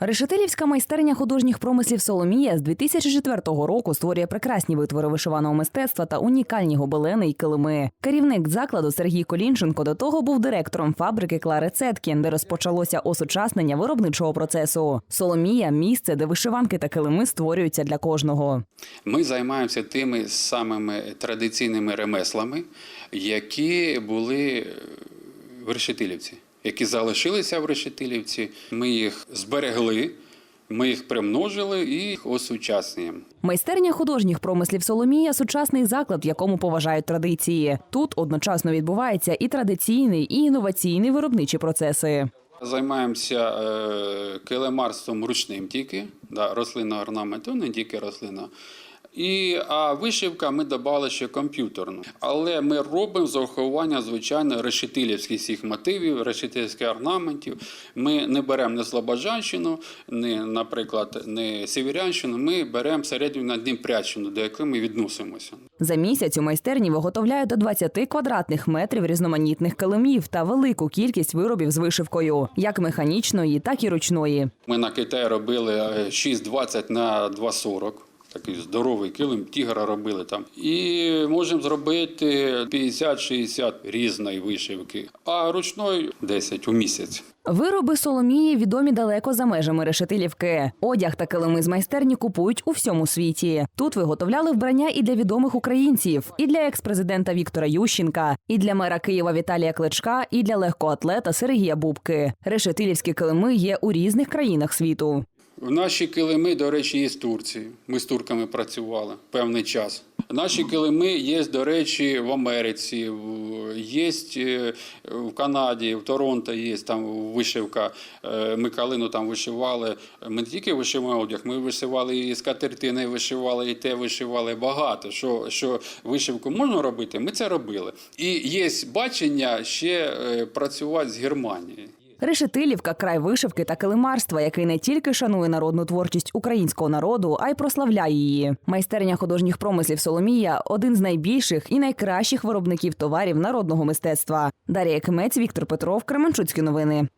Решетилівська майстерня художніх промислів Соломія з 2004 року створює прекрасні витвори вишиваного мистецтва та унікальні гобелени й килими. Керівник закладу Сергій Колінченко до того був директором фабрики Клари Цеткін, де розпочалося осучаснення виробничого процесу. Соломія місце, де вишиванки та килими створюються для кожного. Ми займаємося тими самими традиційними ремеслами, які були в Решетилівці, які залишилися в Решетилівці. Ми їх зберегли, ми їх примножили і їх осучаснюємо. Майстерня художніх промислів Соломія сучасний заклад, в якому поважають традиції. Тут одночасно відбувається і традиційний, і інноваційний виробничі процеси. Займаємося е, килимарством ручним тільки, да, рослинного орнаменту, не тільки рослина. І, а вишивка ми додали ще комп'ютерну. Але ми робимо з урахування, звичайно, решетилівських всіх мотивів, решетилівських орнаментів. Ми не беремо не Слобожанщину, не, наприклад, не Сіверянщину, ми беремо середню Надніпрянщину, до якої ми відносимося. За місяць у майстерні виготовляють до 20 квадратних метрів різноманітних килимів та велику кількість виробів з вишивкою, як механічної, так і ручної. Ми на Китаї робили е, 6,20 на 2,40. Такий здоровий килим, тігра робили там. І можемо зробити 50-60 різної вишивки, а ручної 10 у місяць. Вироби Соломії відомі далеко за межами Решетилівки. Одяг та килими з майстерні купують у всьому світі. Тут виготовляли вбрання і для відомих українців, і для екс-президента Віктора Ющенка, і для мера Києва Віталія Кличка, і для легкоатлета Сергія Бубки. Решетилівські килими є у різних країнах світу. Наші килими, до речі, є з Турції. Ми з турками працювали певний час. Наші килими є, до речі, в Америці, в- є е, в Канаді, в Торонто є там вишивка. Е, Ми калину там вишивали. Ми не тільки вишиваємо одяг, ми вишивали і скатертини, вишивали, і те вишивали. Багато. Що, що вишивку можна робити, ми це робили. І є бачення ще е, працювати з Германією. Решетилівка край вишивки та килимарства, який не тільки шанує народну творчість українського народу, а й прославляє її. Майстерня художніх промислів Соломія один з найбільших і найкращих виробників товарів народного мистецтва. Дар'я Кимець, Віктор Петров, Кременчуцькі новини.